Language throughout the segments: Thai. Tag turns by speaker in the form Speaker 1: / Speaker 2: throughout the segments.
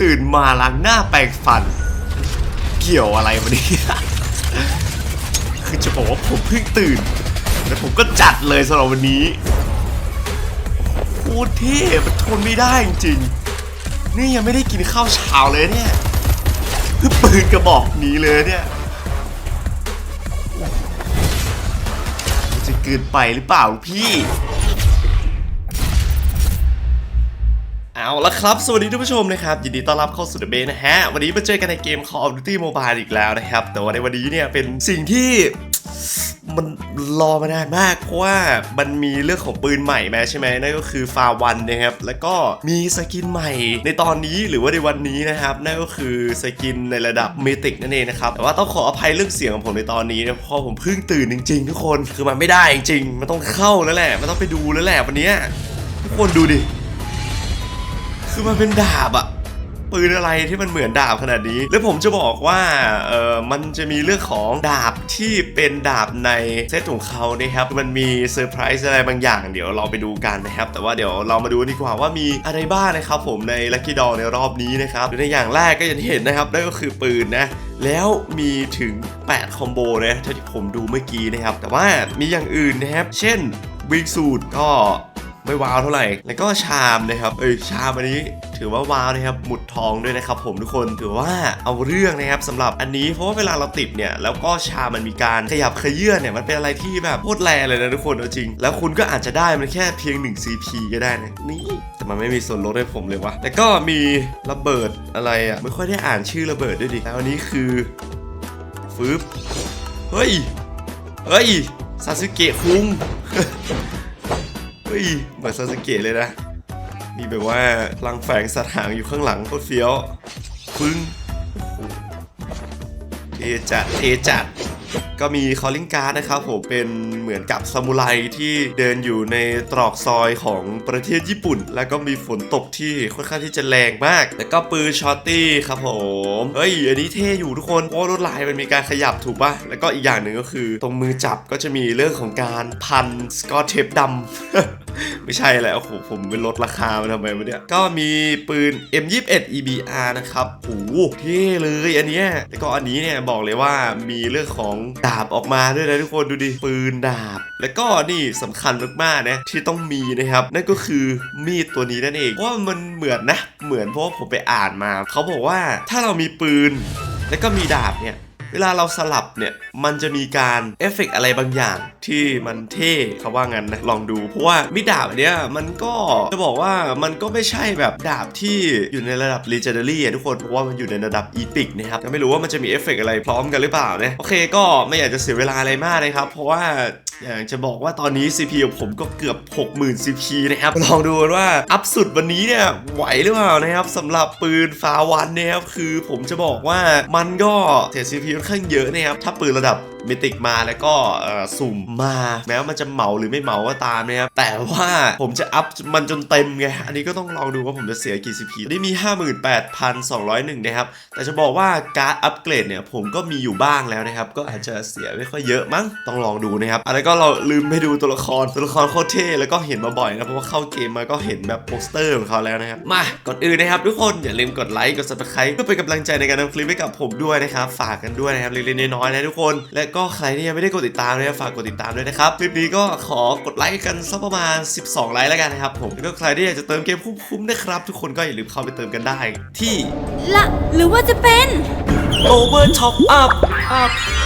Speaker 1: ตื่นมาล้างหน้าแปรงฟัน เกี่ยวอะไรวะเนี่ยคือจะบอกว่าผมเพิ่งตื่น แล้วผมก็จัดเลยสำหรับวันนี้โคตรเท่มันทนไม่ได้จริงๆ นี่ยังไม่ได้กินข้าวเช้าเลยเนี่ยเพื่อปืนกระบอกนี้เลยเนี่ยจะเกินไปหรือเปล่าพี่ ละครับ สวัสดีท่านผู้ชมนะครับ ยินดีต้อนรับเข้าสู่เดอะเบนะฮะ วันนี้มาเจอกันในเกม Call of Duty Mobile อีกแล้วนะครับ แต่ว่าในวันนี้เนี่ยเป็นสิ่งที่มันรอมานานมาก เพราะว่ามันมีเรื่องของปืนใหม่มาใช่ไหมนั่นก็คือฟาวันนะครับแล้วก็มีสกินใหม่ในตอนนี้หรือว่าในวันนี้นะครับนั่นก็คือสกินในระดับเมติกนั่นเองนะครับแต่ว่าต้องขออภัยเรื่องเสียงของผมในตอนนี้นะเพราะผมเพิ่งตื่นจริง ๆ ทุกคนคือมันไม่ได้จริงๆมันต้องเข้าแล้วแหละมันต้องไปดูแล้วแหละวันนี้ทุกคนดูดิ คือมันเป็นดาบอะปืนอะไรที่มันเหมือนดาบขนาดนี้ แล้วผมจะบอกว่าเออมันจะมีเรื่องของดาบที่เป็นดาบในเซตของเขานะครับ มันมีเซอร์ไพรส์อะไรบางอย่าง เดี๋ยวเราไปดูกันนะครับ แต่ว่าเดี๋ยวเรามาดูดีกว่าว่ามีอะไรบ้างนะครับผมในลั c กี้ดอในรอบนี้นะครับในอย่างแรกก็อย่างที่เห็นนะครับนั่นก็คือปืนนะแล้วมีถึง 8 คอมโบนะเท่าที่ผมดูเมื่อกี้นะครับ แต่ว่ามีอย่างอื่นนะครับ เช่นวิงสูตรก็ ไม่ว้าวเท่าไหร่ แล้วก็ชามนะครับ เอ้ยชามอันนี้ถือว่าว้าวนะครับ หมุดทองด้วยนะครับผมทุกคน ถือว่าเอาเรื่องนะครับสำหรับอันนี้เพราะว่าเวลาเราติดเนี่ย แล้วก็ชามมันมีการขยับขยื่นเนี่ย มันเป็นอะไรที่แบบโคตรแรงเลยนะทุกคนเอาจริง แล้วคุณก็อาจจะได้มันแค่เพียง 1 CP ก็ได้นะ นี่ แต่มันไม่มีส่วนลดให้ผมเลยวะแล้วก็มีระเบิดอะไรอะ ไม่ค่อยได้อ่านชื่อระเบิดด้วยดิ แล้วอันนี้คือฟืบเฮ้ย เฮ้ย ซาสึเกะคุง เฮ้ยเหมือนซาสเกะเลยนะ มีแบบว่าพลังแฝงสัตว์หางอยู่ข้างหลังโคตรเฟี้ยวฟึ้งโอ้โหเทจัดเทจัดก็มีคอลลิงการ์ดนะครับผมเป็นเหมือนกับซามูไรที่เดินอยู่ในตรอกซอยของประเทศญี่ปุ่น แล้วก็มีฝนตกที่ค่อนข้างที่จะแรงมาก แล้วก็ปืนชอตตี้ครับผมเฮ้ยอันนี้เท่อยู่ทุกคนเพราะว่าลวดลายมันมีการขยับถูกปะแล้วก็อีกอย่างหนึ่งก็คือ ตรงมือจับก็จะมีเรื่องของการพันสกอตเทปดำ ไม่ใช่แล้วโอ้โหผมไปลดราคามันทำไมวะเนี่ย ก็มีปืน M21 EBR นะครับโอ้โหเท่เลยอันเนี้ยแล้วก็อันนี้เนี่ยบอกเลยว่ามีเรื่องของดาบออกมาด้วยนะทุกคนดูดิ ปืนดาบ แล้วก็นี่สำคัญมากๆนะที่ต้องมีนะครับ นั่นก็คือมีดตัวนี้นั่นเองว่ามันเหมือนนะ เหมือนเพราะผมไปอ่านมา เขาบอกว่าถ้าเรามีปืน แล้วก็มีดาบเนี่ย วลาเราสลับเนี่ย มันจะมีการเอฟเฟกต์อะไรบางอย่างที่มันเท่เขาว่างั้นนะลองดู เพราะว่ามิดาบเนี้ยมันก็จะบอกว่ามันก็ไม่ใช่แบบดาบที่อยู่ในระดับ Legendary อะทุกคน เพราะว่ามันอยู่ในระดับ Epic นะครับก็ไม่รู้ว่ามันจะมีเอฟเฟกต์อะไรพร้อมกันหรือเปล่านะโอเคก็ไม่อยากจะเสียเวลาอะไรมากนะครับ เพราะว่าอยากจะบอกว่าตอนนี้ CP ของผมก็เกือบ 60,000 CP นะครับ ลองดูว่าอัพสุดวันนี้เนี่ยไหวหรือเปล่านะครับสำหรับปืนฟ้าวันนะครับคือผมจะบอกว่ามันก็เสีย CP ค่อนางเยอะนะครับถ้าปืนระดับ มิติกมาแล้วก็เอ่อสุ่มมาแม้ว่ามันจะเหมาหรือไม่เหมาก็ตามนะครับแต่ว่าผมจะอัพมันจนเต็มไงอันนี้ก็ต้องลองดูว่าผมจะเสียกี่ CP ตอนนี้มี 58,201 นะครับ แต่จะบอกว่าการ์ดอัปเกรดเนี่ยผมก็มีอยู่บ้างแล้วนะครับ ก็อาจจะเสียไม่ค่อยเยอะมั้งต้องลองดูนะครับอะไรก็เราลืมไปดูตัวละครตัวละครโคตรเท่แล้วก็เห็นมาบ่อยนะเพราะว่าเข้าเกมมาก็เห็นแบบโปสเตอร์ของเขาแล้วนะครับมาก่อนอื่นนะครับทุกคนอย่าลืมกดไลค์กด subscribe เพื่อเป็นกำลังใจในการทำคลิปให้กับผมด้วยนะครับฝากกันด้วยนะครับเล็กๆน้อยๆนะทุกคนและก็ใครที่ยังไม่ได้กดติดตามนะครับฝากกดติดตามด้วยนะครับ คลิปนี้ก็ขอกดไลค์กันสักประมาณ 12 ไลค์แล้วกันนะครับผม แล้วก็ใครที่อยากจะเติมเกมคุ้มๆนะครับ ทุกคนก็อย่าลืมเข้าไปเติมกันได้ที่
Speaker 2: ละหรือว่าจะเป็น
Speaker 1: Over Top Up Up Up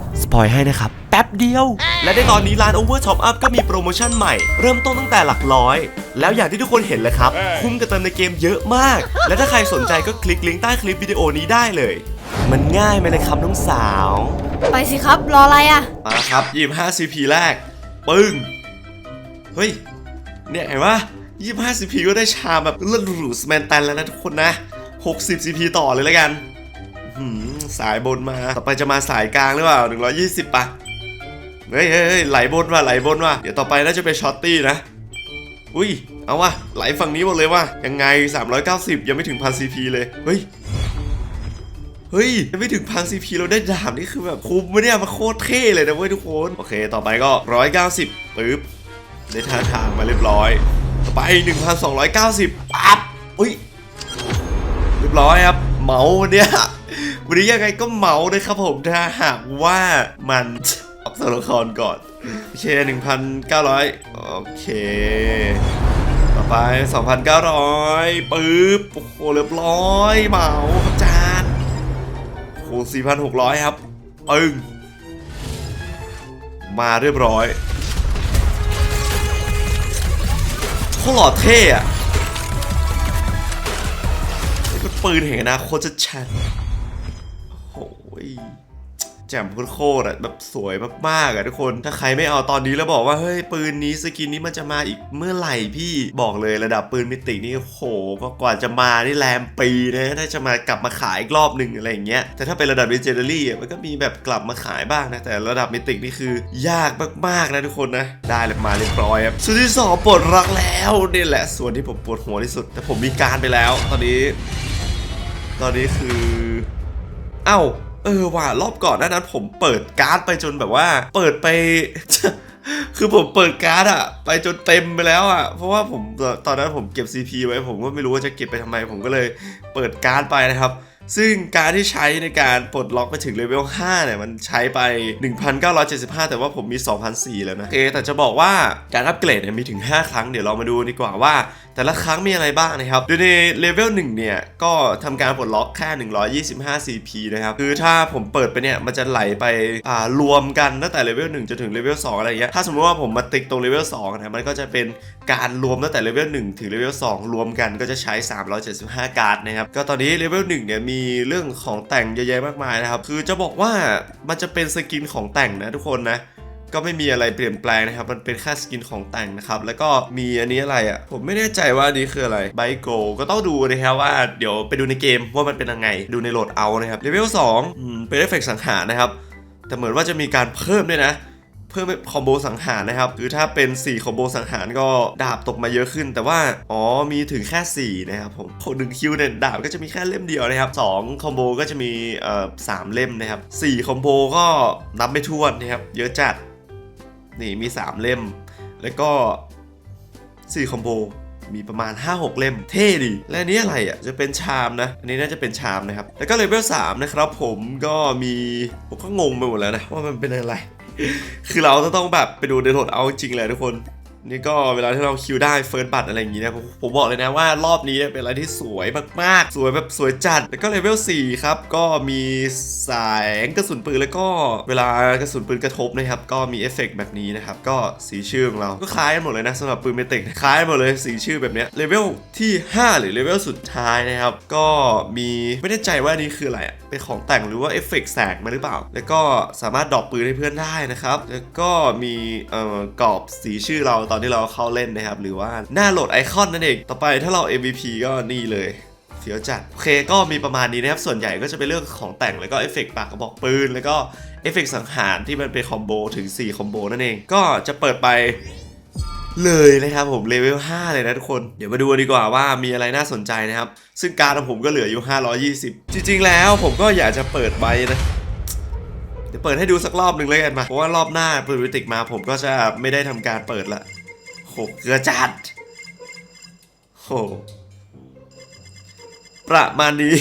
Speaker 1: สปอยให้นะครับ แป๊บเดียว และในตอนนี้ร้าน Over Top Up ก็มีโปรโมชั่นใหม่ เริ่มต้นตั้งแต่หลักร้อย แล้วอย่างที่ทุกคนเห็นเลยครับ คุ้มกับเติมในเกมเยอะมาก และถ้าใครสนใจก็คลิกลิงก์ใต้คลิปวิดีโอนี้ได้เลย มันง่ายไหมเลยครับน้องสาว
Speaker 2: ไปสิครับ รออะไรอะ
Speaker 1: มาครับ25 CP แรก ปึ้ง เฮ้ย เนี่ยเห็นปะ25 CP ก็ได้ชามแบบเลือดหรูสแมนตันแล้วนะทุกคนนะ60 CP ต่อเลยแล้วกันอื้อหือ สายบนมา ต่อไปจะมาสายกลางหรือเปล่า 120ปะเฮ้ยเฮ้ยเฮ้ยไหลบนว่ะไหลบนว่ะ เดี๋ยวต่อไปน่าจะเป็นช็อตตี้นะ อุ้ย เอาว่ะ ไหลฝั่งนี้หมดเลยว่ะ ยังไง 390 ยังไม่ถึงพันซีพีเลย เฮ้ย เฮ้ย ยังไม่ถึงพันซีพีเราได้ดาบนี่คือแบบคุ้มไหมเนี่ยมาโคตรเท่เลยนะเว้ยทุกคน โอเค ต่อไปก็ 190ปึ๊บ ได้ท่าทางมาเรียบร้อย ต่อไป 1,290ปั๊บ อุ้ย เรียบร้อยครับ เมาเนี้ย วันนี้ยังไงก็เมาเลยครับผมถ้าหากว่ามันอัพตัวละครก่อนโอเค1,900โอเค ต่อไป2,900ปึ๊บ โอ้โหเรียบร้อยเมาครับจานโอ้โห4,600ครับปึ้งมาเรียบร้อยโคตรหล่อเท่อะนี่เป็นปืนแห่งอนาคตจะชัด ยแจ่มโคตรๆอะแบบสวยมากๆอะทุกคน ถ้าใครไม่เอาตอนนี้แล้วบอกว่าเฮ้ยปืนนี้สกินนี้มันจะมาอีกเมื่อไหร่พี่บอกเลยระดับปืนมิตินี่โหก็กว่าจะมานี่แรมปีนะถ้าจะมากลับมาขายอีกรอบหนึ่งอะไรอย่างเงี้ยแต่ถ้าเป็นระดับ legendary อะมันก็มีแบบกลับมาขายบ้างนะแต่ระดับมิตินี่คือยากมากๆนะทุกคนนะได้เลยมาเรียบร้อยครับส่วนที่สองปลดรักแล้วนี่แหละส่วนที่ผมปวดหัวที่สุด แต่ผมมีการไปแล้ว ตอนนี้ ตอนนี้คือ เอ้า เออว่ะรอบก่อนหน้านั้นผมเปิดการ์ดไปจนแบบว่า เปิดไป คือผมเปิดการ์ดอะไปจนเต็มไปแล้วอะเพราะว่าผมตอนนั้นผมเก็บ CP ไว้ผมก็ไม่รู้ว่าจะเก็บไปทำไม ผมก็เลยเปิดการ์ดไปนะครับซึ่งการที่ใช้ในการปลดล็อกไปถึงเลเวล 5 เนี่ย มันใช้ไป 1,975 แต่ว่าผมมี 2,004 แล้วนะ โอเค แต่จะบอกว่าการอัปเกรดเนี่ยมีถึง 5 ครั้ง เดี๋ยวเรามาดูดีกว่าว่าแต่ละครั้งมีอะไรบ้างนะครับโดยในเลเวล1เนี่ย ก็ทำการปลดล็อกแค่ 125 CP นะครับ คือถ้าผมเปิดไปเนี่ย มันจะไหลไปอ่ารวมกันตั้งแต่เลเวล1จนถึงเลเวล2อะไรอย่างเงี้ยถ้าสมมติว่าผมมาติ๊กตรงเลเวล2นะมันก็จะเป็นการรวมตั้งแต่เลเวล1ถึงเลเวล2รวมกันก็จะใช้ 375 การ์ดนะครับก็ตอนนี้เลเวล1เนี่ยมีเรื่องของแต่งเยอะแยะมากมายนะครับคือจะบอกว่ามันจะเป็นสกินของแต่งนะทุกคนนะ ก็ไม่มีอะไรเปลี่ยนแปลงนะครับ มันเป็นแค่สกินของแต่งนะครับ แล้วก็มีอันนี้อะไรอะ่ะ ผมไม่แน่ใจว่านี้คืออะไรไบโกก็ต้องดูนะครับว่าเดี๋ยวไปดูในเกมว่ามันเป็นยังไง ดูในโหลดเอานะครับเลเวล2อืมเป็นเอฟเฟกสังหารนะครับ แต่เหมือนว่าจะมีการเพิ่มด้วยนะเพิ่มคอมโบสังหารนะครับ คือถ้าเป็น 4 คอมโบสังหารก็ดาบตกมาเยอะขึ้น แต่ว่า อ๋อ มีถึงแค่ 4 นะครับผมหนึ่งคิวเนี่ยดาบก็จะมีแค่เล่มเดียวนะครับ2คอมโบก็จะมีเอ่อสามเล่มนะครับ4คอมโบก็นับไม่ถ้วนนะครับ เยอะจัด นี่มี 3 เล่ม แล้วก็4คอมโบมีประมาณ 5-6 เล่ม เท่ดี และนี้อะไรอะ จะเป็นชามนะ อันนี้น่าจะเป็นชามนะครับ แล้วก็เลเวล3นะครับผมก็มีผมก็งงไปหมดแล้วนะ ว่ามันเป็นอะไร คือเราจะต้องแบบไปดูในโหลดเอาจริงเลยทุกคน นี่ก็เวลาที่เราคิวได้เฟิร์สบัตอะไรอย่างงี้นะผมผมบอกเลยนะว่ารอบนี้เป็นอะไรที่สวยมากๆ สวยแบบสวยจัด แล้วก็เลเวล4ครับ ก็มีแสายกระสุนปืนแล้วก็เวลากระสุนปืนกระทบนะครับ ก็มีเอฟเฟกต์แบบนี้นะครับ ก็สีชื่อของเรา ก็คล้ายกันหมดเลยนะสำหรับปืนเมติกคล้ายกันหมดเลยสีชื่อแบบเนี้ยเลเวลที่ 5 หรือเลเวลสุดท้ายนะครับ ก็มีไม่แน่ใจว่านี่คืออะไรเป็นของแต่งหรือว่าเอฟเฟกต์แสงมาหรือเปล่า แล้วก็สามารถดรอปปืนให้เพื่อนได้นะครับ แล้วก็มีเอ่อกรอบสีชื่อเราตอนที่เราเข้าเล่นนะครับ หรือว่าหน้าโหลดไอคอนนั่นเอง ต่อไปถ้าเรา MVP ก็นี่เลยเสียวจัดโอเคก็มีประมาณนี้นะครับ ส่วนใหญ่ก็จะเป็นเรื่องของแต่งแล้วก็เอฟเฟกต์ปากกระบอกปืน แล้วก็เอฟเฟกต์สังหารที่มันเป็นคอมโบถึง 4 คอมโบนั่นเอง ก็จะเปิดไปเลยนะครับผมเลเวล 5 เลยนะทุกคน เดี๋ยวมาดูดีกว่าว่ามีอะไรน่าสนใจนะครับ ซึ่งการของผมก็เหลืออยู่ 520 จริง ๆ แล้วผมก็อยากจะเปิดใบนะเดี๋ยวเปิดให้ดูสักรอบหนึ่งเลยกันมาเพราะว่ารอบหน้าปืนวิติกมาผมก็จะไม่ได้ทำการเปิดละ โหเกลือจัดโหประมาณนี้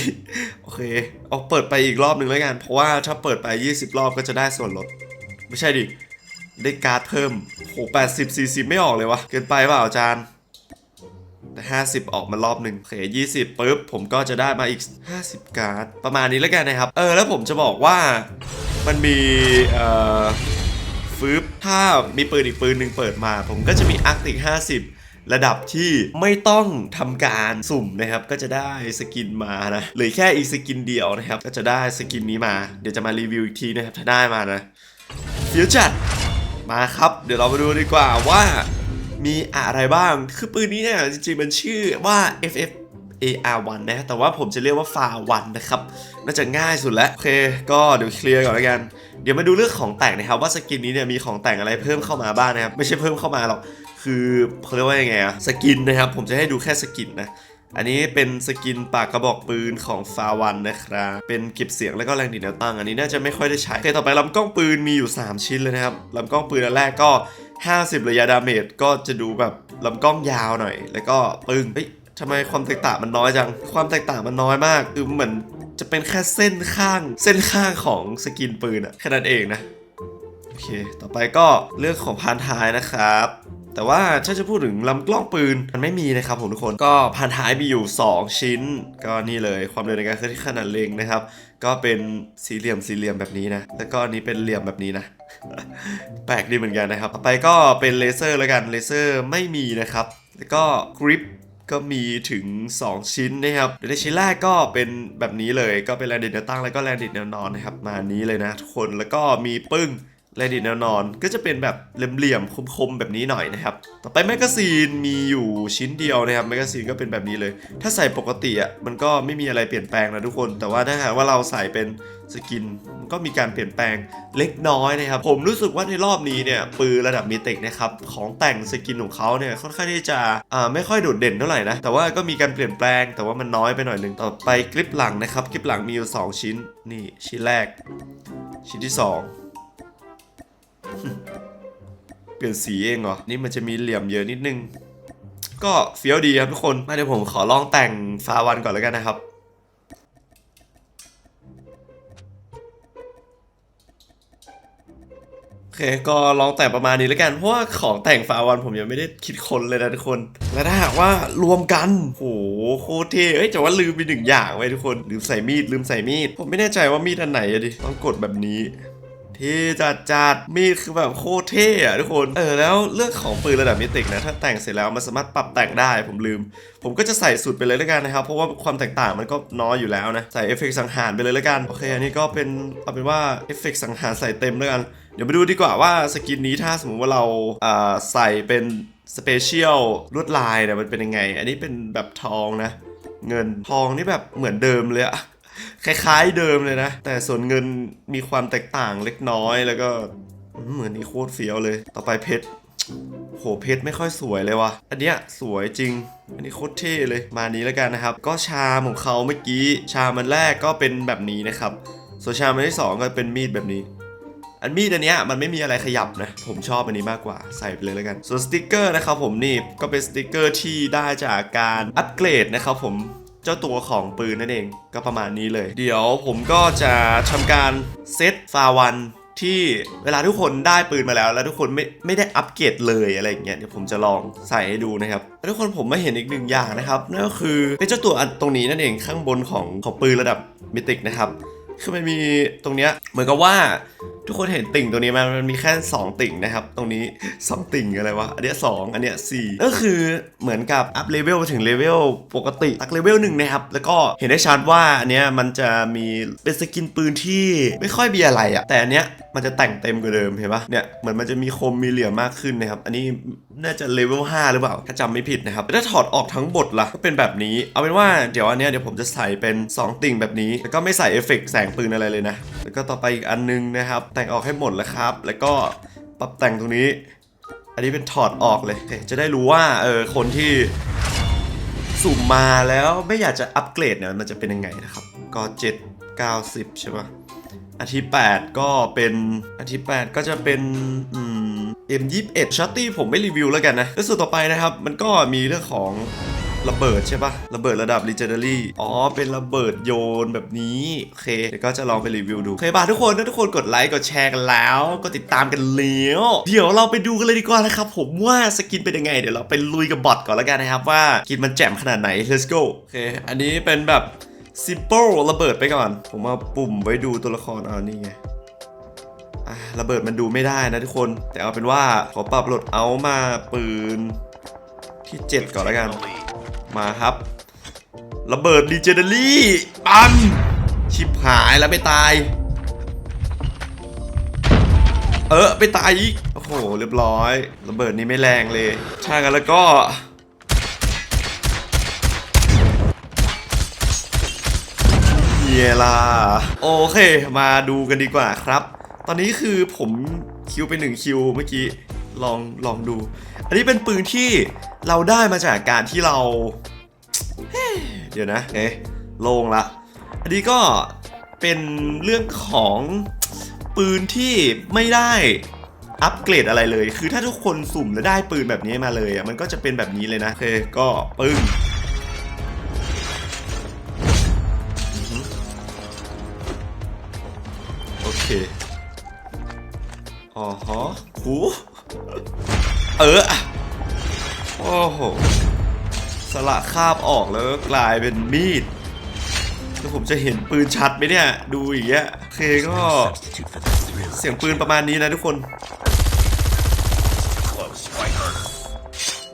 Speaker 1: โอเค เอาเปิดไปอีกรอบหนึ่งแล้วกัน เพราะว่าถ้าเปิดไป 20 รอบก็จะได้ส่วนลด ไม่ใช่ดิ ได้การ์ดเพิ่มโห80 40ไม่ออกเลยวะ เกินไปเปล่าอาจารย์แต่50 ออกมารอบหนึ่งโอเค20ปุ๊บ ผมก็จะได้มาอีก 50 การ์ด ประมาณนี้แล้วกันนะครับ เออ แล้วผมจะบอกว่ามันมีเอ่อ ฟืบถ้ามีปืนอีกปืนหนึ่งเปิดมา ผมก็จะมีอาร์ติก50 ระดับที่ไม่ต้องทำการสุ่มนะครับ ก็จะได้สกินมานะหลือแค่อีกสกินเดียวนะครับ ก็จะได้สกินนี้มา เดี๋ยวจะมารีวิวอีกทีนะครับ ถ้าได้มานะเฟียวจัดมาครับ เดี๋ยวเรามาดูดีกว่าว่ามีอะไรบ้าง คือปืนนี้เนี่ยจริงๆ มันชื่อว่า FF AR1 นะ แต่ว่าผมจะเรียกว่าฟาวันนะครับ น่าจะง่ายสุดแล้ว โอเค ก็เดี๋ยวเคลียร์ก่อนแล้วกัน เดี๋ยวมาดูเรื่องของแต่งนะครับว่าสกินนี้เนี่ยมีของแต่งอะไรเพิ่มเข้ามาบ้างนะครับไม่ใช่เพิ่มเข้ามาหรอกคือเขาเรียกว่ายังไงอะสกินนะครับ ผมจะให้ดูแค่สกินนะอันนี้เป็นสกินปากกระบอกปืนของฟาวันนะครับ เป็นเก็บเสียงแล้วก็แรงดีดแนวตั้ง อันนี้น่าจะไม่ค่อยได้ใช้โอเคต่อไปลำกล้องปืนมีอยู่ 3 ชิ้นเลยนะครับลำกล้องปืนอันแรกก็ 50 ระยะดาเมจก็จะดูแบบลำกล้องยาวหน่อย แล้วก็ปึ้งเฮ้ยทำไมความแตกต่างมันน้อยจัง ความแตกต่างมันน้อยมาก คือเหมือน จะเป็นแค่เส้นข้างเส้นข้างของสกินปืนอะแค่นั้นเองนะ โอเค ต่อไปก็เรื่องของพานท้ายนะครับแต่ว่าถ้าจะพูดถึงลำกล้องปืน มันไม่มีนะครับผมทุกคนก็พานท้ายมีอยู่ 2 ชิ้น ก็นี่เลยความเร็วในการเคลื่อนที่ขนาดเล็งนะครับ ก็เป็นสี่เหลี่ยมสี่เหลี่ยมแบบนี้นะ แล้วก็อันนี้เป็นเหลี่ยมแบบนี้นะ แปลกดีเหมือนกันนะครับ ต่อไปก็เป็นเลเซอร์แล้วกันเลเซอร์ไม่มีนะครับ แล้วก็กริป ก็มีถึง 2 ชิ้นนะครับโดยในชิ้นแรกก็เป็นแบบนี้เลยก็เป็นแรนดิดแนวตั้งแล้วก็แรนดิดแนวนอนนะครับมานี้เลยนะทุกคนแล้วก็มีปึ้ง แรงดิดแนวนอนก็จะเป็นแบบเหลี่ยมๆคมๆแบบนี้หน่อยนะครับ ต่อไปแมกกาซีนมีอยู่ชิ้นเดียวนะครับแมกกาซีนก็เป็นแบบนี้เลย ถ้าใส่ปกติอะมันก็ไม่มีอะไรเปลี่ยนแปลงนะทุกคน แต่ว่าถ้าหากว่าเราใส่เป็นสกินมันก็มีการเปลี่ยนแปลงเล็กน้อยนะครับ ผมรู้สึกว่าในรอบนี้เนี่ยปืนระดับมิติกนะครับของแต่งสกินของเขาเนี่ยค่อนข้างที่จะอ่าไม่ค่อยโดดเด่นเท่าไหร่นะแต่ว่าก็มีการเปลี่ยนแปลง แต่ว่ามันน้อยไปหน่อยหนึ่งต่อไปคลิปหลังนะครับคลิปหลังมีอยู่ 2 ชิ้นนี่ชิ้นแรก ชิ้นที่ 2 เปลี่ยนสีเองเหรอ นี่มันจะมีเหลี่ยมเยอะนิดนึง ก็เฟี้ยวดีครับทุกคน มาเดี๋ยวผมขอลองแต่งฟาวันก่อนแล้วกันนะครับโอเคก็ลองแต่งประมาณนี้แล้วกัน เพราะว่าของแต่งฟาวันผมยังไม่ได้คิดคนเลยนะทุกคน และถ้าหากว่ารวมกันโหโคตรเท่เอ้ยแต่ว่าลืมไปหนึ่งอย่างไว้ทุกคน ลืมใส่มีดลืมใส่มีด ผมไม่แน่ใจว่ามีดอันไหนอะดิ ต้องกดแบบนี้ เท่จัดจัดมีดคือแบบโคตรเท่อะทุกคน เออแล้วเรื่องของปืนระดับมิติกนะถ้าแต่งเสร็จแล้วมันสามารถปรับแต่งได้ผมลืม ผมก็จะใส่สุดไปเลยแล้วกันนะครับ เพราะว่าความแตกต่างมันก็น้อยอยู่แล้วนะ ใส่เอฟเฟกต์สังหารไปเลยแล้วกัน โอเค อันนี้ก็เป็นเอาเป็นว่าเอฟเฟกต์สังหารใส่เต็มแล้วกัน เดี๋ยวมาดูดีกว่าว่าสกินนี้ถ้าสมมติว่าเราอ่าใส่เป็นสเปเชียลลวดลายเนี่ยมันเป็นยังไง อันนี้เป็นแบบทองนะ เงินทองนี่แบบเหมือนเดิมเลยอะ คล้ายๆเดิมเลยนะ แต่ส่วนเงินมีความแตกต่างเล็กน้อยแล้วก็เหมือนนี่โคตรเฟี้ยวเลย ต่อไปเพชรโหเพชรไม่ค่อยสวยเลยว่ะ อันเนี้ยสวยจริง อันนี้โคตรเท่เลย มานี้แล้วกันนะครับ ก็ชามของเขาเมื่อกี้ ชามันแรกก็เป็นแบบนี้นะครับ ส่วนชามอันที่สองก็เป็นมีดแบบนี้ อันมีดอันเนี้ยมันไม่มีอะไรขยับนะ ผมชอบอันนี้มากกว่า ใส่ไปเลยแล้วกัน ส่วนสติกเกอร์นะครับผมนี่ก็เป็นสติกเกอร์ที่ได้จากการอัปเกรดนะครับผม เจ้าตัวของปืนนั่นเองก็ประมาณนี้เลย เดี๋ยวผมก็จะทำการเซตฟาวันที่เวลาทุกคนได้ปืนมาแล้ว แล้วทุกคนไม่ไม่ได้อัปเกรดเลยอะไรอย่างเงี้ยเดี๋ยวผมจะลองใส่ให้ดูนะครับแล้วทุกคนผมมาเห็นอีกหนึ่งอย่างนะครับนั่นก็คือเป็นเจ้าตัวอันตรงนี้นั่นเองข้างบนของของปืนระดับมิติกนะครับ คือมันมีตรงเนี้ยเหมือนกับว่าทุกคนเห็นติ่งตรงนี้ไหมันมันมีแค่ 2 ติ่งนะครับ ตรงนี้ 2 ติ่งอะไรวะ อันเนี้ยสองอันเนี้ยสี่ก็คือเหมือนกับอัพเลเวลถึงเลเวลปกติตักเลเวลหนึ่งนะครับ แล้วก็เห็นได้ชัดว่าอันเนี้ยมันจะมีเป็นสกินปืนที่ไม่ค่อยมีอะไรอะแต่อันเนี้ยมันจะแต่งเต็มกว่าเดิมเห็นปะเนี่ยเหมือนมันจะมีคมมีเหลี่ยมมากขึ้นนะครับ อันนี้น่าจะเลเวล5หรือเปล่า ถ้าจำไม่ผิดนะครับ ถ้าถอดออกทั้งบทล่ะก็เป็นแบบนี้ เอาเป็นว่าเดี๋ยวอันเนี้ยเดี๋ยวผมจะใส่เป็น 2 ติ่งแบบนี้ แล้วก็ไม่ใส่เอฟเฟกแสงปืนอะไรเลยนะ แล้วก็ต่อไปอีกอันนึงนะครับ แต่งออกให้หมดแล้วครับ แล้วก็ปรับแต่งตรงนี้ อันนี้เป็นถอดออกเลย จะได้รู้ว่าเออคนที่สุ่มมาแล้วไม่อยากจะอัปเกรดเนี่ยมันจะเป็นยังไงนะครับ ก็7 90ใช่ปะอันที่ 8 ก็เป็นอันที่ 8 ก็จะเป็นอืม M21 ช็อตตี้ผมไม่รีวิวแล้วกันนะ แล้วส่วนต่อไปนะครับ มันก็มีเรื่องของ ระเบิดใช่ปะระเบิดระดับ Legendary อ๋อ เป็นระเบิดโยนแบบนี้ โอเค เดี๋ยวก็จะลองไปรีวิวดู โอเคบาทุกคนถ้าทุกคนกดไลค์ กดแชร์กันแล้ว ก็ติดตามกันแล้วเดี๋ยวเราไปดูกันเลยดีกว่านะครับ ผมว่าสกินเป็นยังไง เดี๋ยวเราไปลุยกับบอทก่อนแล้วกันนะครับว่าสกินมันแจ่มขนาดไหน let's go โอเค อันนี้เป็นแบบ simple ระเบิดไปก่อน ผมเอาปุ่มไว้ดูตัวละครเอานี่ไงระเบิดมันดูไม่ได้นะทุกคน แต่เอาเป็นว่าขอปรับโหลดเอามาปืนที่ 7 ก่อนแล้วกัน มาครับ ระเบิดดีเจเนอรี่ปันชิบหายแล้วไม่ตาย เออไปตายอีก โอ้โห เรียบร้อย ระเบิดนี้ไม่แรงเลยช่างกันแล้วก็ไงล่ะโอเค มาดูกันดีกว่าครับ ตอนนี้คือผมคิวไปหนึ่งคิวเมื่อกี้ ลองลองดู อันนี้เป็นปืนที่เราได้มาจากการที่เรา เดี๋ยวนะเอ๊ะโลงละ อันนี้ก็เป็นเรื่องของปืนที่ไม่ได้อัปเกรดอะไรเลย คือถ้าทุกคนสุ่มแล้วได้ปืนแบบนี้มาเลยอะ มันก็จะเป็นแบบนี้เลยนะโอเคก็ปึ้งโอเคอ๋อฮะหู เออ โอ้โห สละคาบออกแล้วก็กลายเป็นมีด แล้วผมจะเห็นปืนชัดไหมเนี่ย ดูอย่างเงี้ยโอเคก็เสียงปืนประมาณนี้นะทุกคน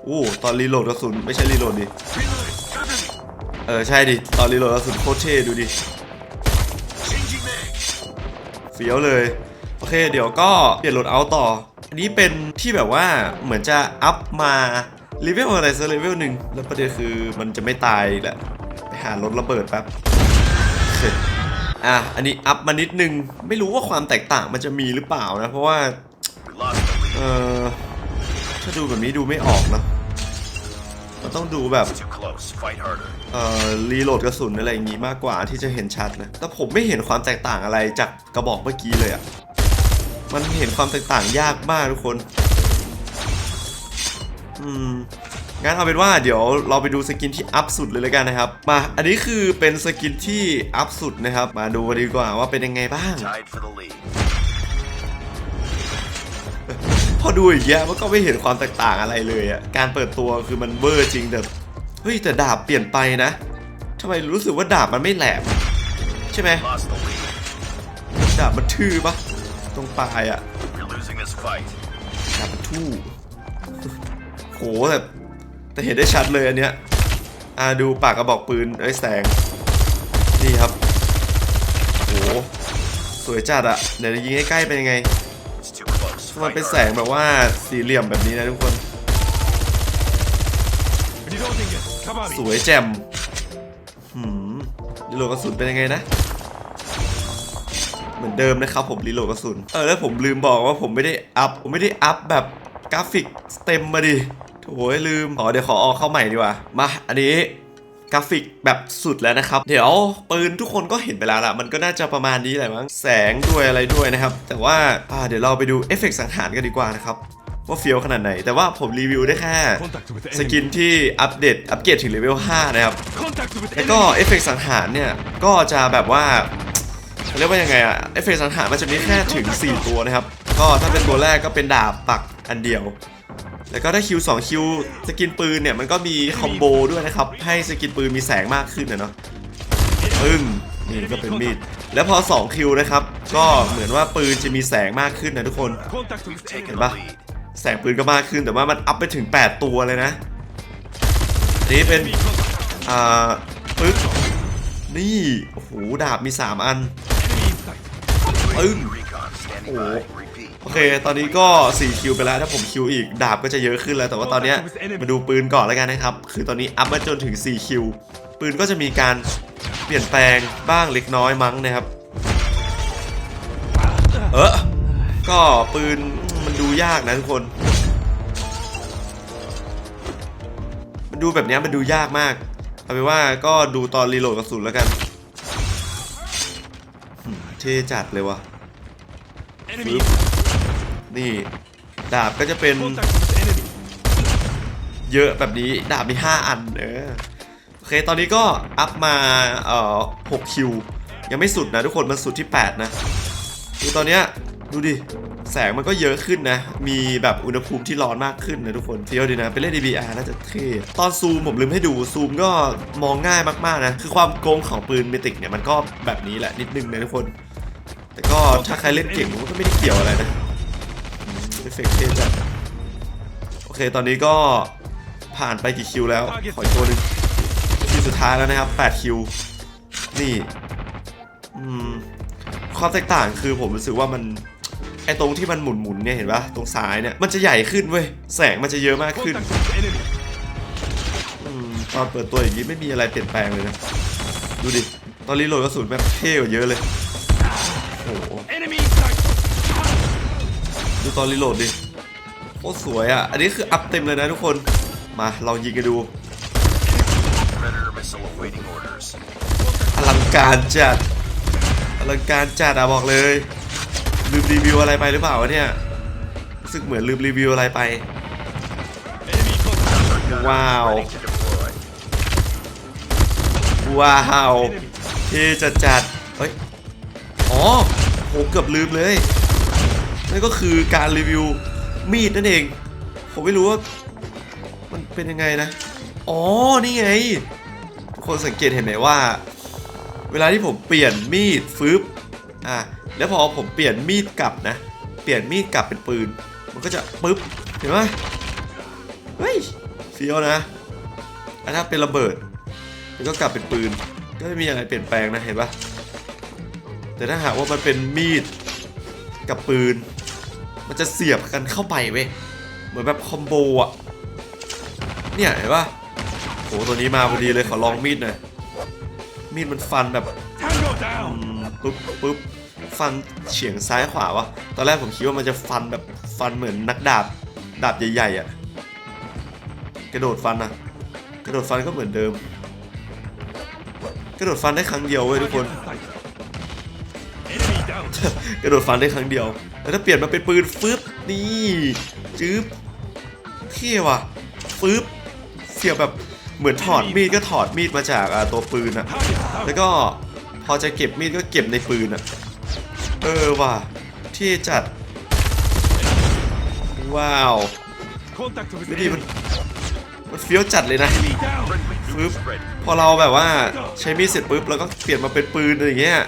Speaker 1: โอ้ตอนรีโหลดกระสุนไม่ใช่รีโหลดดิ เออ ใช่ดิ ตอนรีโหลดกระสุนโคตรเท่ดูดิเฟี้ยวเลย โอเค เดี๋ยวก็เปลี่ยนโหลดเอาต่อ อันนี้เป็นที่แบบว่าเหมือนจะอัพมาเลเวลอะไรสักเลเวลหนึ่งแล้วประเด็นคือมันจะไม่ตายแหละไปหารถระเบิดแป๊บอเคอะอันนี้อัพมานิดนึง ไม่รู้ว่าความแตกต่างมันจะมีหรือเปล่านะ เพราะว่า เออถ้าดูแบบนี้ดูไม่ออกนะมันต้องดูแบบเอ่อรีโหลดกระสุนอะไรอย่างงี้มากกว่าที่จะเห็นชัดนะแต่ผมไม่เห็นความแตกต่างอะไรจากกระบอกเมื่อกี้เลยอะ มันเห็นความแตกต่างยากมากทุกคน อืมงั้นเอาเป็นว่าเดี๋ยวเราไปดูสกินที่อัพสุดเลยแล้วกันนะครับ มาอันนี้คือเป็นสกินที่อัพสุดนะครับ มาดูกันดีกว่าว่าเป็นยังไงบ้าง พอดูอย่างเงี้ยมันก็ไม่เห็นความแตกต่างอะไรเลยอะการเปิดตัวคือมันเวอร์จริงแต่เฮ้ยแต่ดาบเปลี่ยนไปนะทำไมรู้สึกว่าดาบมันไม่แหลมใช่ไหมดาบมันทื่อปะ ตรงปลายอะ
Speaker 3: You're losing this fight.
Speaker 1: ดาบมันทู่โหแต่แต่เห็นได้ชัดเลยอันเนี้ยอ่าดูปากกระบอกปืนเอ้ยแสง นี่ครับโหสวยจัดอะเดี๋ยวยิงใกล้ๆเป็นยังไง
Speaker 3: It's too close.
Speaker 1: มัน
Speaker 3: Fight
Speaker 1: เป็นแส
Speaker 3: harder.
Speaker 1: งแบบว่าสี่เหลี่ยมแบบนี้นะทุกคน
Speaker 3: Reloading it. Come on.
Speaker 1: สวยแจ่มหืมรีโหลดกระสุนเป็นยังไงนะ เหมือนเดิมนะครับผมรีโหลดกระสุน เออแล้วผมลืมบอกว่าผมไม่ได้อัพผมไม่ได้อัพแบบกราฟิกเต็มมาดิโถ่ลืมอ๋อเดี๋ยวขอเอาเข้าใหม่ดีกว่า มาอันนี้กราฟิกแบบสุดแล้วนะครับ เดี๋ยวปืนทุกคนก็เห็นไปแล้วล่ะ มันก็น่าจะประมาณนี้แหละมั้ง แสงด้วยอะไรด้วยนะครับ แต่ว่าอ่าเดี๋ยวเราไปดูเอฟเฟกต์สังหารกันดีกว่านะครับว่าเฟี้ยวขนาดไหน แต่ว่าผมรีวิวได้แค่
Speaker 3: Contact with
Speaker 1: สกินที่อัปเดตอัปเกรดถึงเลเวล 5 นะครับ
Speaker 3: Contact with
Speaker 1: แล้วก็เอฟเฟกต์สังหารเนี่ย ก็จะแบบว่าเขา เรียกว่ายังไงอะเอฟเฟกต์สังหารมันจะมีแค่ถึง 4 ตัวนะครับ ก็ถ้าเป็นตัวแรกก็เป็นดาบปักอันเดียว แล้วก็ถ้าคิว2คิวสกินปืนเนี่ยมันก็มีคอมโบด้วยนะครับ ให้สกินปืนมีแสงมากขึ้นนะเนาะปึ้งนี่ก็เป็นมีด แล้วพอ2คิวนะครับ ก็เหมือนว่าปืนจะมีแสงมากขึ้นนะทุกคน
Speaker 3: Contact with taken
Speaker 1: the lead. แสงปืนก็มากขึ้นแต่ว่ามันอัพไปถึง 8 ตัวเลยนะอันนี้เป็น อ่าปึ๊กนี่ โอ้โห ดาบมี 3 อัน ปึ้ง
Speaker 3: Recon standing
Speaker 1: Oh.
Speaker 3: by. Repeat.
Speaker 1: โอเค ตอนนี้ก็ 4 คิวไปแล้ว ถ้าผมคิวอีก ดาบก็จะเยอะขึ้นแล้ว แต่ว่าตอนเนี้ยมาดูปืนก่อนแล้วกันนะครับ คือตอนนี้อัพมาจนถึง 4 คิว ปืนก็จะมีการเปลี่ยนแปลงบ้างเล็กน้อยมั้งนะครับ เออก็ปืนมันดูยากนะทุกคน มันดูแบบนี้มันดูยากมาก เอาเป็นว่าก็ดูตอนรีโหลดกระสุนแล้วกัน ท่จัดเลยวะ
Speaker 3: Enemy.
Speaker 1: ปึ๊บนี่ ดาบก็จะเป็น
Speaker 3: Contact with enemy.
Speaker 1: เยอะแบบนี้ ดาบมี 5 อัน เออ โอเค ตอนนี้ก็อัพมา เอ่อ6คิว ยังไม่สุดนะทุกคน มันสุดที่ 8 นะคือตอนเนี้ย ดูดิ แสงมันก็เยอะขึ้นนะ มีแบบอุณหภูมิที่ร้อนมากขึ้นนะทุกคนเฟี้ยวดีนะ ไปเล่น DBR น่าจะเท่ ตอนซูมผมลืมให้ดู ซูมก็มองง่ายมากๆนะ คือความโกงของปืนเมติกเนี่ย มันก็แบบนี้แหละนิดนึงนะทุกคน แต่ก็ถ้าใครเล่นเก่งมันก็ไม่ได้เกี่ยวอะไรนะเอฟเฟกต์เท่จัดโอเคตอนนี้ก็ผ่านไปกี่คิวแล้ว ขออีกตัวหนึ่งคิวสุดท้ายแล้วนะครับ 8 คิว นี่ความแตกต่างคือผมรู้สึกว่ามันไอตรงที่มันหมุนๆเนี่ยเห็นปะตรงซ้ายเนี่ยมันจะใหญ่ขึ้นเว้ยแสงมันจะเยอะมากขึ้นอตอนเปิดตัวอย่างนี้ไม่มีอะไรเปลี่ยนแปลงเลยนะ ดูดิ ตอนรีโหลดกระสุนแบบเท่กว่าเยอะเลย โอ้โหดูตอนรีโหลดดิโคตรสวยอะ อันนี้คืออัพเต็มเลยนะทุกคน มาลองยิงกันดูอลังการจัดอลังการจัดอะบอกเลย ลืมรีวิวอะไรไปหรือเปล่าวะเนี่ยรู้สึกเหมือนลืมรีวิวอะไรไป
Speaker 3: Enemy contact.
Speaker 1: Wow.
Speaker 3: Ready to deploy.
Speaker 1: ว้าวเท่จัดจัด อ๋อโหเกือบลืมเลย นั่นก็คือการรีวิวมีดนั่นเอง ผมไม่รู้ว่า มันเป็นยังไงนะ อ๋อ นี่ไง ทุกคนสังเกตเห็นไหมว่า เวลาที่ผมเปลี่ยนมีดฟึบอะแล้วพอผมเปลี่ยนมีดกลับนะ เปลี่ยนมีดกลับเป็นปืน มันก็จะปึ๊บ เห็นไหมเฮ้ยเฟี้ยวนะอะถ้าเป็นระเบิด มันก็กลับเป็นปืน ก็ไม่มีอะไรเปลี่ยนแปลงนะ เห็นปะ แต่ถ้าหากว่ามันเป็นมีดกับปืน มันจะเสียบกันเข้าไปเว้ยเหมือนแบบคอมโบอะเนี่ยเห็นปะโหตัวนี้มาพอดีเลยขอลองมีดหน่อยมีดมันฟันแบบอืมปุ๊บปุ๊บฟันเฉียงซ้ายขวาวะตอนแรกผมคิดว่ามันจะฟันแบบฟันเหมือนนักดาบดาบใหญ่ๆอะกระโดดฟันอะกระโดดฟันก็เหมือนเดิม กระโดดฟันได้ครั้งเดียวเว้ยทุกคน กระโดดฟันได้ครั้งเดียว แล้วถ้าเปลี่ยนมาเป็นปืนฟึบนี่จื๊บเท่ว่ะฟึบเสียบแบบเหมือนถอดมีดก็ถอดมีดมาจากตัวปืนอะแล้วก็พอจะเก็บมีดก็เก็บในปืนอะเออว่ะเท่จัด ว้าวไม่ดีมันมันเฟี้ยวจัดเลยนะ
Speaker 3: Enemy down.
Speaker 1: F ึบพอเราแบบว่าใช้มีดเสร็จปุ๊บเราก็เปลี่ยนมาเป็นปืนอะไรอย่างเงี้ย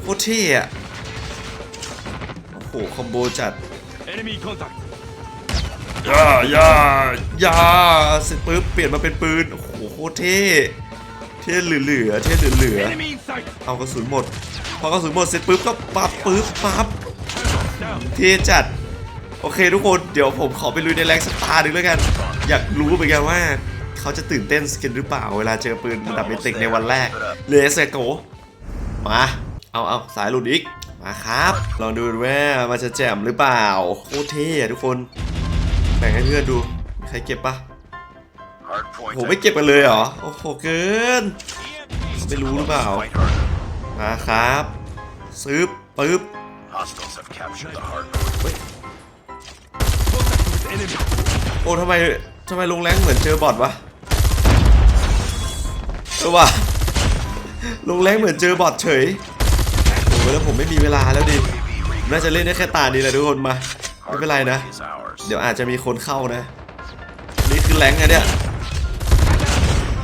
Speaker 1: โคตรเท่อะ โอ้โหคอมโบจัด
Speaker 3: Enemy contact.
Speaker 1: ย่าย่าย่าเสร็จปุ๊บเปลี่ยนมาเป็นปืน โอ้โหโคตรเท่ เท่เหลือๆเท่เหลือ
Speaker 3: Enemy in sight.
Speaker 1: ๆเอากระสุนหมด พอกระสุนหมดเสร็จปุ๊บก็ปั๊บปุ๊บปั๊บ
Speaker 3: Down.
Speaker 1: เท่จัด โอเคทุกคนเดี๋ยวผมขอไปลุยในแรงสตาร์หนึ่งแล้วกัน อยากรู้เหมือนกันว่าเขาจะตื่นเต้นกันหรือเปล่าเวลาเจอปืนระดับเมติกในวันแรกเลสโกมา เอาเอาสายหลุดอีก มาครับ ลองดูว่ามันจะแจ่มหรือเปล่าโคตรเท่อะทุกคน แบ่งให้เพื่อนดู ใครเก็บปะโหไม่เก็บกันเลยเหรอ โอ้โหเกิน ไม่รู้หรือเปล่า มาครับซื้อปึ๊บโอ้ทำไมทำไมลงแรงเหมือนเจอบอทวะเออวะลงแรงเหมือนเจอบอทเฉย โอ้ยแล้วผมไม่มีเวลาแล้วดิน่าจะเล่นได้แค่ตานี้แหละทุกคนมา ไม่เป็นไรนะ เดี๋ยวอาจจะมีคนเข้านะ นี่คือแรงไงเนี่ย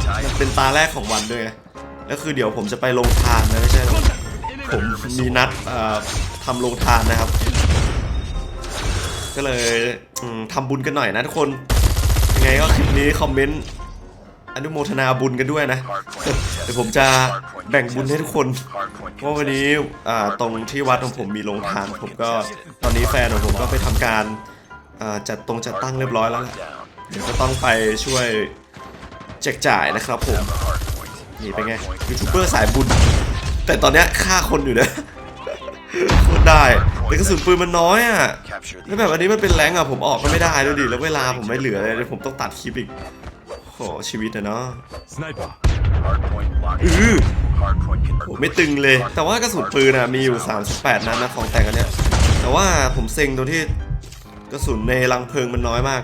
Speaker 3: Tie
Speaker 1: เป็นตาแรกของวันด้วยไงแล้วคือเดี๋ยวผมจะไปลงทานนะไม่ใช่หรอผมมีนัดเอ่อทำโรงทานนะครับ ก็เลยทำบุญกันหน่อยนะทุกคน ยังไงก็คลิปนี้คอมเมนต์ อนุโมทนาบุญกันด้วยนะ
Speaker 3: Hard point
Speaker 1: เดี๋ยวผมจะแบ่งบุญให้ทุกคน
Speaker 3: Hard point
Speaker 1: เพราะวันนี้อ่าตรงที่วัดของผมมีโรงทานผมก็ตอนนี้แฟนของผมก็ไปทำการอ่าจัดตรงจัดตั้งเรียบร้อยแล้วล่ะ
Speaker 3: down.
Speaker 1: เดี๋ยวก็ต้องไปช่วยแจกจ่ายนะครับผม
Speaker 3: The hard point.
Speaker 1: นี่เป็นไงยูทูบเบอร์สายบุญ แต่ตอนเนี้ยฆ่าคนอยู่นะโคตรได้แต่กระสุนปืนมันน้อยอะ
Speaker 3: Capture
Speaker 1: แล้ว
Speaker 3: the
Speaker 1: แบบอันนี้มันเป็นแรงอะผมออกก็ไม่ได้ด้วยดิแล้วเวลาผมไม่เหลือเลยเดี๋ยวผมต้องตัดคลิปอีก โหชีวิตนะเนาะ
Speaker 3: sniper. Hard point locked.
Speaker 1: อือ
Speaker 3: Hard point
Speaker 1: โห
Speaker 3: converted.
Speaker 1: ไม่ตึงเลย แต่ว่ากระสุนปืนอะมีอยู่ 38 นัดนะของแต่งอันเนี้ย แต่ว่าผมเซ็งตรงที่กระสุนในรังเพลิงมันน้อยมาก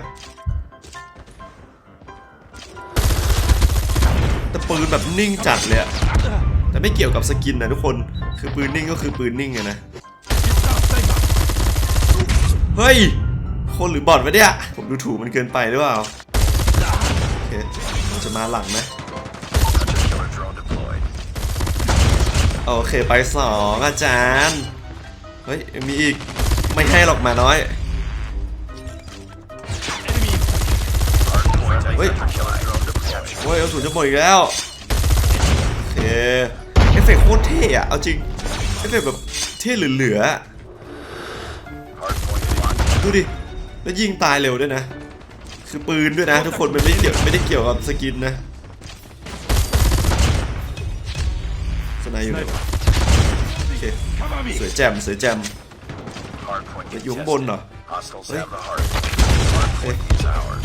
Speaker 1: แต่ปืนแบบนิ่งจัดเลยอะแต่ไม่เกี่ยวกับสกินนะทุกคน คือปืนนิ่งก็คือปืนนิ่งอะนะ
Speaker 3: Down, sniper.
Speaker 1: เฮ้ย คนหรือบอทวะเนี่ย ผมดูถูกมันเกินไปหรือเปล่าโอเค มันจะมาหลังไหมโอเคไปสองอาจารย์ เฮ้ย มีอีก ไม่ให้หรอกหมาน้อย
Speaker 3: Enemy in sight. Hard point.
Speaker 1: Wait.
Speaker 3: Hunter killer drone deployed.
Speaker 1: โอ้ยเอาสูญจะหมดอีกแล้วโอเคเอฟเฟกโคตรเท่อะเอาจริง เอฟเฟกแบบเท่เหลือๆดูดิ แล้วยิงตายเร็วด้วยนะ คือปืนด้วยนะทุกคนมันไม่เกี่ยวไม่ได้เกี่ยวกับสกินนะสนายอยู่ไหนวะโอเคสวยแจมสวยแจม
Speaker 3: Hardpoint
Speaker 1: อยู่ข้างบนเหรอ
Speaker 3: Hostiles
Speaker 1: Hey.
Speaker 3: have the hard. Hardpoint is ours.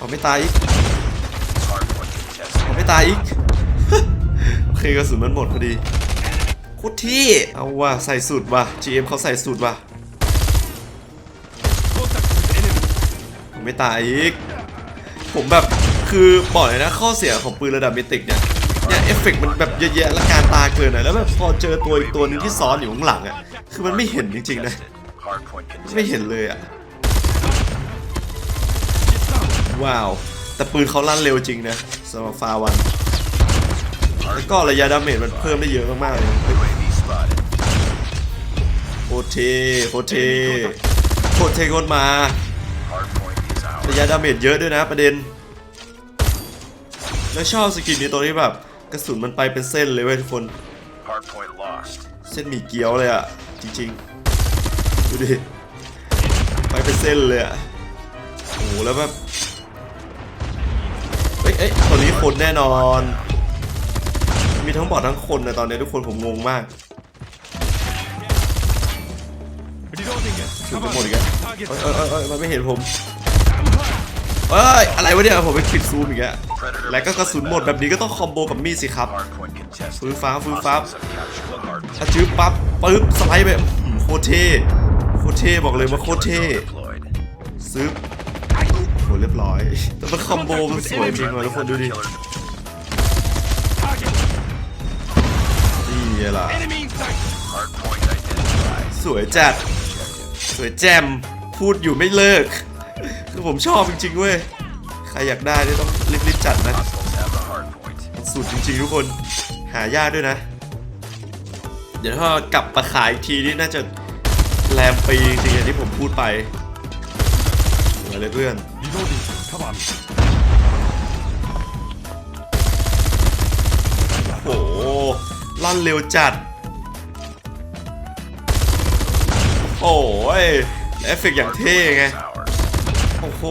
Speaker 1: เอา
Speaker 3: Hardpoint
Speaker 1: ไม่ตายอีก
Speaker 3: Hardpoint
Speaker 1: เอา
Speaker 3: contested.
Speaker 1: ไม่ตายอีกโอเคกระสุนมันหมดพอดีโคตรที่เอาว่ะใส่สูตรว่ะ GM เขาใส่สูตรว่ะ ไม่ตายอีก ผมแบบคือบอกเลยนะข้อเสียของปืนระดับเมติกเนี่ยเนี่ยเอฟเฟกต์มันแบบเยอะแยะและการตาเกินอะแล้วแบบพอเจอตัวอีกตัวหนึงที่ซ้อนอยู่ข้างหลังอะคือมันไม่เห็นจริงๆนะไม่เห็นเลยอะว้าว แต่ปืนเขาลั่นเร็วจริงนะสำหรับฟาวันแล้วก็ระยะดาเมจมันเพิ่มได้เยอะมากๆเลยโคเทโคเทโคเทโคตรมา ยะดาเมจเยอะด้วยนะประเด็น แล้วชอบสกินนี้ตัวที่แบบกระสุนมันไปเป็นเส้นเลยเว้ยทุกคน
Speaker 3: Hardpoint lost.
Speaker 1: เส้นหมี่เกี๊ยวเลยอะจริงๆ ดูดิ ไปเป็นเส้นเลยอะโอ้โหแล้วแบบเอ้ยเอ้ยตัวนี้คนแน่นอน มีทั้งบอดทั้งคนนะตอนนี้ทุกคนผมงงมากถึงจะหมดอีกแล้วเอ้ยเอ้ยเอ้ยเอ้ยมันไม่เห็นผม เอ้ย อะไรวะเนี่ย ผมไปปิดซูมอีกแล้วแล้วก็กระสุนหมดแบบนี้ก็ต้องคอมโบกับมีดสิครับ
Speaker 3: Hardpoint contested.
Speaker 1: ฟื้นฟ้าฟื้นฟ้า
Speaker 3: Hostiles have captured the hard
Speaker 1: ถ้าจื้อปั๊บปึ๊บสไลด์ไปอื้อหือโคตรเท่โคตรเท่บอกเลยว่าโคตรเท่
Speaker 3: drone deployed.
Speaker 1: ซื้อโหเรียบร้อย แต่มันคอมโบมันสวยจริงว่ะทุกคนดูดิ
Speaker 3: Killer
Speaker 1: นี่ไงล่ะ
Speaker 3: Hardpoint identified.
Speaker 1: สวยจัด สวยแจมพูดอยู่ไม่เลิกคือ ผมชอบจริงๆเว้ย ใครอยากได้เนี่ยต้องรีบๆจัดนะ สุดจริงๆทุกคน หายากด้วยนะ เดี๋ยวถ้ากลับมาขายอีกทีนี่น่าจะแรมปีจริงๆอย่างที่ผมพูดไปสวยเลยเพื่อนโอ้โหลั่นเร็วจัด โอ้ยเอฟเฟกต์อย่างเท่ไง โอ้โห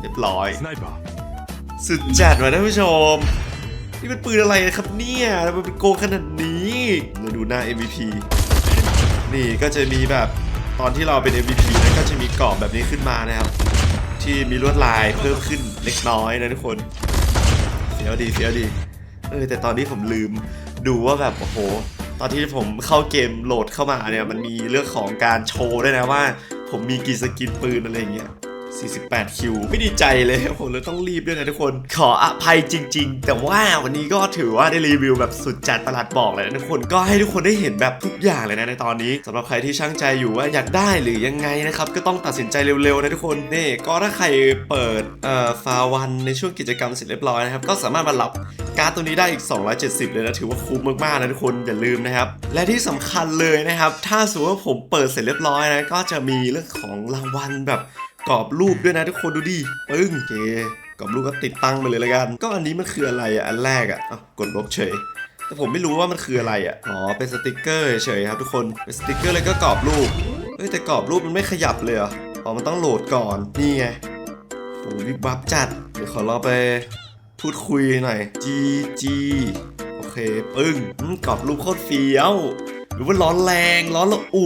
Speaker 1: เรียบร้อย สุดจัดว่ะท่านผู้ชม นี่เป็นปืนอะไรครับเนี่ยทำไมันเป็นโกงขนาดนี้เราดูหน้า MVP นี่ก็จะมีแบบตอนที่เราเป็น MVP นะก็จะมีกรอบแบบนี้ขึ้นมานะครับ ที่มีลวดลายเพิ่มขึ้นเล็กน้อยนะทุกคนเฟี้ยวดีเฟี้ยวดีเออแต่ตอนนี้ผมลืมดูว่าแบบโอ้โห ตอนที่ผมเข้าเกมโหลดเข้ามาเนี่ยมันมีเรื่องของการโชว์ด้วยนะว่า ผมมีกี่สกินปืนอะไรอย่างเงี้ย 48 คิว ไม่ดีใจเลยผมเลยต้องรีบด้วยนะทุกคน ขออภัยจริง ๆ แต่ว่าวันนี้ก็ถือว่าได้รีวิวแบบสุดจัดประหลัดบอกเลยนะทุกคนก็ให้ทุกคนได้เห็นแบบทุกอย่างเลยนะในตอนนี้สำหรับใครที่ช่างใจอยู่ว่าอยากได้หรือยังไงนะครับ ก็ต้องตัดสินใจเร็วๆนะทุกคนนี่ก็ถ้าใครเปิดเอ่อฟาวันในช่วงกิจกรรมเสร็จเรียบร้อยนะครับก็สามารถมารับการ์ดตัวนี้ได้อีก 270 เลยนะถือว่าคุ้มมากๆนะทุกคนอย่าลืมนะครับและที่สำคัญเลยนะครับถ้าสมมติว่าผมเปิดเสร็จเรียบร้อยนะก็จะมีเรื่องของรางวัลแบบ กรอบรูปด้วยนะทุกคนดูดิปึ้งโอเคกรอบรูปก็ติดตั้งไปเลยละกัน ก็อันนี้มันคืออะไรอะอันแรกอะอ้าวกดลบเฉยแต่ผมไม่รู้ว่ามันคืออะไรอะอ๋อเป็นสติกเกอร์เฉยครับทุกคนเป็นสติกเกอร์เลยก็กรอบรูปเฮ้ยแต่กรอบรูปมันไม่ขยับเลยเหรออ๋อมันต้องโหลดก่อนนี่ไงโหวิบวับจัดเดี๋ยวขอราไปพูดคุยหน่อย G G โอเคปึ้งอืมกรอบรูปโคตรเฟี้ยวหรือว่าร้อนแรงร้อนละอุ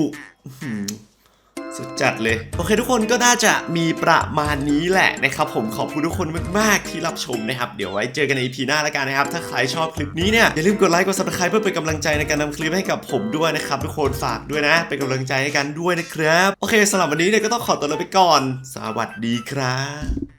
Speaker 1: สุดจัดเลย โอเคทุกคนก็น่าจะมีประมาณนี้แหละนะครับ ผมขอบคุณทุกคนมากๆที่รับชมนะครับ เดี๋ยวไว้เจอกันใน EP หน้าแล้วกันนะครับ ถ้าใครชอบคลิปนี้เนี่ย อย่าลืมกดไลค์กดซับสไคร b ์เพื่อเป็นกำลังใจในการนำคลิปให้กับผมด้วยนะครับ ทุกคนฝากด้วยนะ เป็นกำลังใจให้กันด้วยนะครับ โอเคสำหรับวันนี้เนี่ยก็ต้องขอตัวลาไปก่อน สวัสดีครับ